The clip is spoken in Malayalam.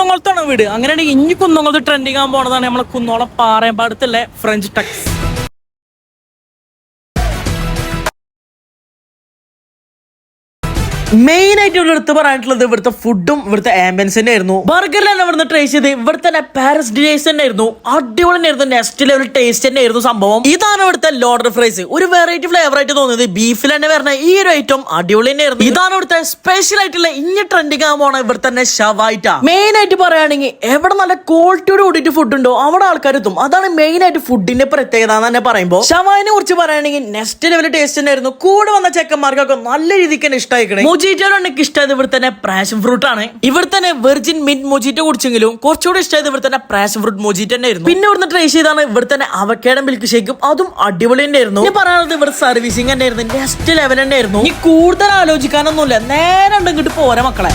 കുന്നംകുളത്താണ് വീട്. അങ്ങനെയാണെങ്കിൽ ഇനി കുന്നംകുളത്ത് ട്രെൻഡിങ് ആകാൻ പോണതാണ് നമ്മളെ കുന്നോളം പാറയമ്പാടത്തുള്ള ഫ്രഞ്ച് ടക്സ് മെയിൻ ആയിട്ട് ഇവിടെ എടുത്ത് പറയാനുള്ളത് ഇവിടുത്തെ ഫുഡും ഇവിടുത്തെ ആംബിയൻസ് തന്നെ ആയിരുന്നു. ബർഗറിലാണ് ഇവിടുന്ന് ട്രൈ ചെയ്ത് ഇവിടുത്തെ തന്നെ പാരസ് ഡിലേസ് തന്നെ ആയിരുന്നു. അടിപൊളി ആയിരുന്നു. നെക്സ്റ്റ് ലെവൽ ടേസ്റ്റ് തന്നെ ആയിരുന്നു സംഭവം. ഇതാണ് ഇവിടുത്തെ ലോഡർ ഫ്രൈസ് ഒരു വെറൈറ്റി ഫ്ലേവർ ആയിട്ട് തോന്നിയത് ബീഫിൽ തന്നെ വരുന്ന ഈ ഒരു ഐറ്റം അടിപൊളി തന്നെ ആയിരുന്നു. ഇതാണ് ഇവിടുത്തെ സ്പെഷ്യൽ ആയിട്ടുള്ള ഇനി ട്രെൻഡിങ് ആകാൻ പോണ ഇവിടെ തന്നെ ഷവായിട്ട മെയിൻ ആയിട്ട് പറയുകയാണെങ്കിൽ എവിടെ നല്ല ക്വാളിറ്റിയോട് കൂടിയിട്ട് ഫുഡ് ഉണ്ടോ അവിടെ ആൾക്കാർ എത്തും. അതാണ് മെയിൻ ആയിട്ട് ഫുഡിന്റെ പ്രത്യേകത എന്ന് തന്നെ പറയുമ്പോൾ. ഷവായിനെ കുറിച്ച് പറയുകയാണെങ്കിൽ നെക്സ്റ്റ് ലെവൽ ടേസ്റ്റ് തന്നെ ആയിരുന്നു. കൂടെ വന്ന ചെക്കന്മാർക്കൊക്കെ നല്ല രീതിക്ക് തന്നെ ഇഷ്ടമായിക്കണേ മൊജീറ്റോ എനിക്ക് ഇഷ്ടമായത് ഇവിടെ തന്നെ പ്രാഷൻ ഫ്രൂട്ട് ആണ്. ഇവിടെ തന്നെ വെർജിൻ മിന്റ് മൊജീറ്റോ കുടിച്ചെങ്കിലും കുറച്ചുകൂടി ഇഷ്ടമായത് ഇവിടെ തന്നെ പ്രാഷൻ ഫ്രൂട്ട് മൊജീറ്റോ തന്നെ ആയിരുന്നു പിന്നെ ഇവിടുന്ന് ട്രൈ ചെയ്താണ് ഇവിടെ തന്നെ അവക്കേടം മിൽക്ക് ഷേക്കും അതും അടിപൊളി തന്നെ ആയിരുന്നു ഞാൻ പറയുന്നത് ഇവിടെ സർവീസിംഗ് തന്നെ ആയിരുന്നു നെക്സ്റ്റ് ലെവൽ തന്നെ ആയിരുന്നു ഇനി കൂടുതൽ ആലോചിക്കാനൊന്നുമില്ല. നേരെ ഉണ്ടെങ്കിൽ പോരാ മക്കളെ.